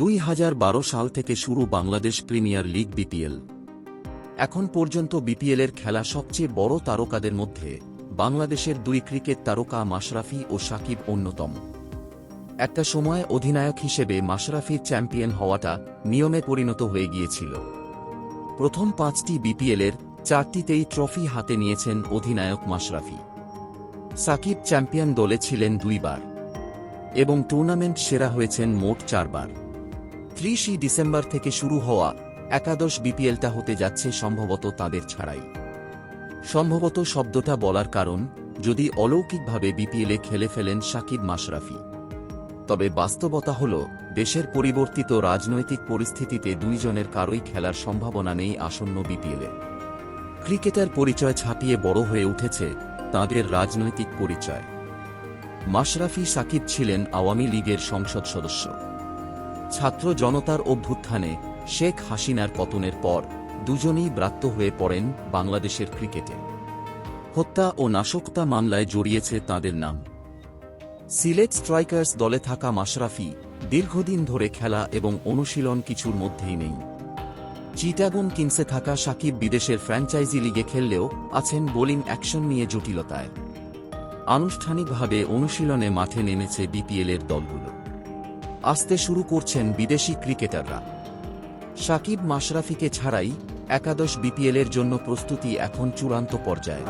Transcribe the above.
দুই হাজার বারো সাল থেকে শুরু বাংলাদেশ প্রিমিয়ার লিগ বিপিএল। এখন পর্যন্ত বিপিএলের খেলা সবচেয়ে বড় তারকাদের মধ্যে বাংলাদেশের দুই ক্রিকেট তারকা মাশরাফি ও সাকিব অন্যতম। একটা সময় অধিনায়ক হিসেবে মাশরাফির চ্যাম্পিয়ন হওয়াটা নিয়মে পরিণত হয়ে গিয়েছিল। প্রথম পাঁচটি বিপিএলের চারটিতেই ট্রফি হাতে নিয়েছেন অধিনায়ক মাশরাফি। সাকিব চ্যাম্পিয়ন দলে ছিলেন দুইবার এবং টুর্নামেন্ট সেরা হয়েছেন মোট চারবার। ত্রিশই ডিসেম্বর থেকে শুরু হওয়া একাদশ বিপিএলটা হতে যাচ্ছে সম্ভবত তাদের ছাড়াই। সম্ভবত শব্দটা বলার কারণ, যদি অলৌকিকভাবে বিপিএলে খেলে ফেলেন সাকিব মাশরাফি। তবে বাস্তবতা হল, দেশের পরিবর্তিত রাজনৈতিক পরিস্থিতিতে দুইজনের কারোই খেলার সম্ভাবনা নেই আসন্ন বিপিএলে। ক্রিকেটার পরিচয় ছাপিয়ে বড় হয়ে উঠেছে তাঁদের রাজনৈতিক পরিচয়। মাশরাফি সাকিব ছিলেন আওয়ামী লীগের সংসদ সদস্য। ছাত্র জনতার অভ্যুত্থানে শেখ হাসিনার পতনের পর দুজনেই ব্রাত্য হয়ে পড়েন বাংলাদেশের ক্রিকেটে। হত্যা ও নাশকতা মামলায় জড়িয়েছে তাদের নাম। সিলেট স্ট্রাইকার্স দলে থাকা মাশরাফি দীর্ঘদিন ধরে খেলা এবং অনুশীলন কিছুর মধ্যেই নেই। চিটাগন কিংসে থাকা সাকিব বিদেশের ফ্র্যাঞ্চাইজি লিগে খেললেও আছেন বোলিং অ্যাকশন নিয়ে জটিলতায়। আনুষ্ঠানিকভাবে অনুশীলনে মাঠে নেমেছে বিপিএলের দলগুলো। আসতে শুরু করছেন বিদেশি ক্রিকেটাররা। সাকিব মাশরাফিকে ছাড়াই একাদশ বিপিএলের জন্য প্রস্তুতি এখন চূড়ান্ত পর্যায়ে।